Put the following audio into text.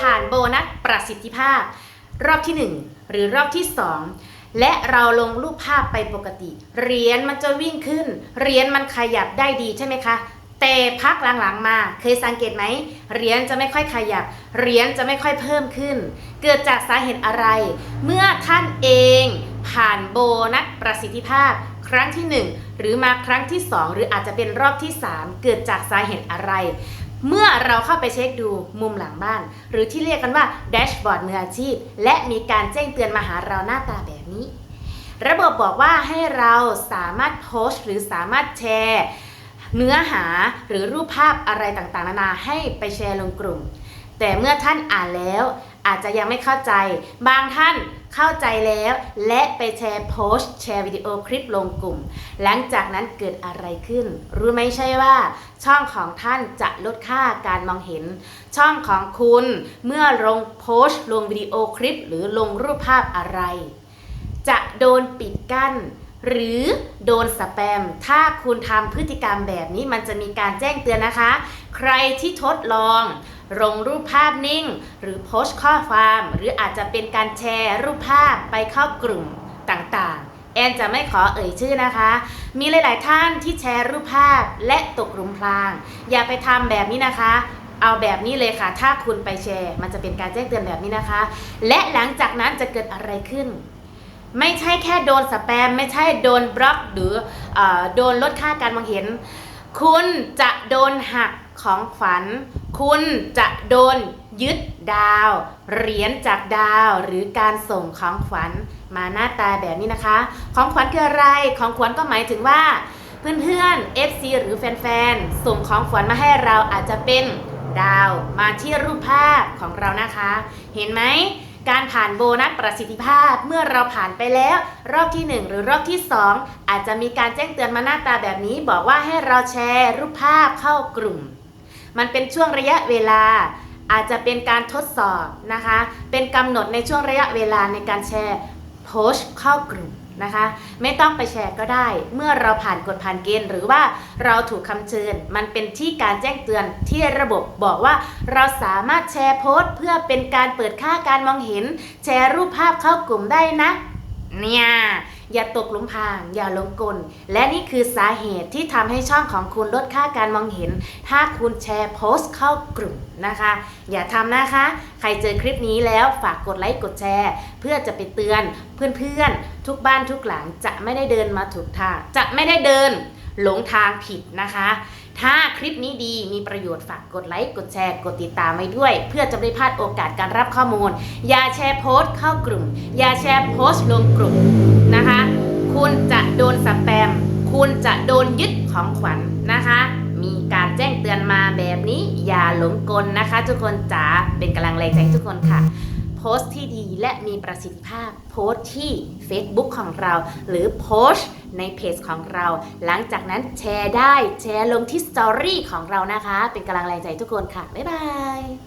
ผ่านโบนัสประสิทธิภาพ รอบที่ 1 หรือรอบที่ 2 และเราลงรูปภาพไปปกติ เหรียญมันจะวิ่งขึ้น เหรียญมันขยับได้ดีใช่ไหมคะแต่พักหลังๆมาเคยสังเกตไหมเหรียญจะไม่ค่อยขยับเหรียญจะไม่ค่อยเพิ่มขึ้น เกิดจากสาเหตุอะไร เมื่อท่านเองผ่านโบนัสประสิทธิภาพ ครั้งที่ 1 หรือมาครั้งที่ 2 หรืออาจจะเป็นรอบที่ 3 เกิดจากสาเหตุอะไร เมื่อเราเข้าไปเช็คดูมุมหลังบ้าน หรือที่เรียกกันว่าแดชบอร์ดมืออาชีพ และมีการแจ้งเตือนมาหาเราหน้าตาแบบนี้ ระบบบอกว่าให้เราสามารถโพสต์ หรือสามารถแชร์ เนื้อหาหรือรูปภาพอะไรต่างๆ นานาให้ไปแชร์ลงกลุ่ม แต่เมื่อท่านอ่านแล้วอาจจะยังไม่เข้าใจ บางท่าน เข้าใจแล้วและไปแชร์โพสต์แชร์วิดีโอคลิปลงกลุ่ม หลังจากนั้นเกิดอะไรขึ้น รู้ไหมใช่ว่า ช่องของท่านจะลดค่าการมองเห็น ช่องของคุณเมื่อลงโพสต์ ลงวิดีโอคลิป หรือลงรูปภาพอะไร จะโดนปิดกั้น หรือโดนสแปม ถ้าคุณทำพฤติกรรมแบบนี้มันจะมีการแจ้งเตือนนะคะ ใครที่ทดลองลงรูปภาพนิ่ง หรือโพสต์ข้อความ หรืออาจจะเป็นการแชร์รูปภาพไปเข้ากลุ่มต่างๆ แอนจะไม่ขอเอ่ยชื่อนะคะ มีหลาย ๆ ท่านที่แชร์รูปภาพและตกหลุมพราง อย่าไปทำแบบนี้นะคะเอาแบบนี้เลยค่ะ ถ้าคุณไปแชร์ มันจะเป็นการแจ้งเตือนแบบนี้นะคะ และหลังจากนั้นจะเกิดอะไรขึ้น ไม่ใช่แค่โดนสแปม ไม่ใช่โดนบล็อกหรืออโดนลดค่าการมองเห็น คุณจะโดนหักของขวัญคุณจะโดนยึดดาวเหรียญจากดาวหรือการส่งของขวัญมาหน้าตาแบบนี้นะคะ ของขวัญคืออะไรของขวัญก็หมายถึงว่า เพื่อนๆ FC หรือแฟนๆส่งของขวัญมาให้เราอาจจะเป็นดาวมาที่รูปภาพของเรานะคะ เห็นไหม การผ่านโบนัสประสิทธิภาพเมื่อเราผ่านไปแล้ว รอบที่ 1 หรือรอบที่ 2 อาจจะมีการแจ้งเตือนมาหน้าตาแบบนี้ บอกว่าให้เราแชร์รูปภาพเข้ากลุ่ม มันเป็นช่วงระยะเวลา อาจจะเป็นการทดสอบนะคะ เป็นกำหนดในช่วงระยะเวลาในการแชร์โพสต์เข้ากลุ่มนะคะ ไม่ต้องไปแชร์ก็ได้ เมื่อเราผ่านกฎผ่านเกณฑ์หรือว่าเราถูกคำเชิญ มันเป็นที่การแจ้งเตือนที่ระบบบอกว่า เราสามารถแชร์โพสต์ เพื่อเป็นการเปิดค่าการมองเห็น แชร์รูปภาพเข้ากลุ่มได้นะ เนี่ย อย่าตกหลุมพราง อย่าหลงกล และนี่คือสาเหตุที่ทำให้ช่องของคุณลดค่าการมองเห็น ถ้าคุณแชร์โพสต์เข้ากลุ่มนะคะ อย่าทำนะคะ ใครเจอคลิปนี้แล้วฝากกดไลค์กดแชร์ เพื่อจะไปเตือนเพื่อนๆ ทุกบ้านทุกหลังจะไม่ได้เดินมาถูกทาง จะไม่ได้เดินหลงทางผิดนะคะ ถ้าคลิปนี้ดีมีประโยชน์ฝากกดไลค์กดแชร์ กดติดตามไว้ด้วย เพื่อจะไม่พลาดโอกาสการรับข้อมูล อย่าแชร์โพสต์เข้ากลุ่ม อย่าแชร์โพสต์ลงกลุ่มนะคะ คุณจะโดนสแปม คุณจะโดนยึดของขวัญนะคะ มีการแจ้งเตือนมาแบบนี้อย่าหลงกลนะคะ ทุกคนจ๋าเป็นกำลังแรงใจให้ทุกคนค่ะ โพสต์ที่ดีและมีประสิทธิภาพโพสต์ที่ Facebook ของเรา หรือโพสต์ในเพจของเรา หลังจากนั้นแชร์ได้แชร์ลงที่สตอรี่ของเรานะคะ เป็นกำลังแรงใจทุกคนค่ะ บ๊ายบาย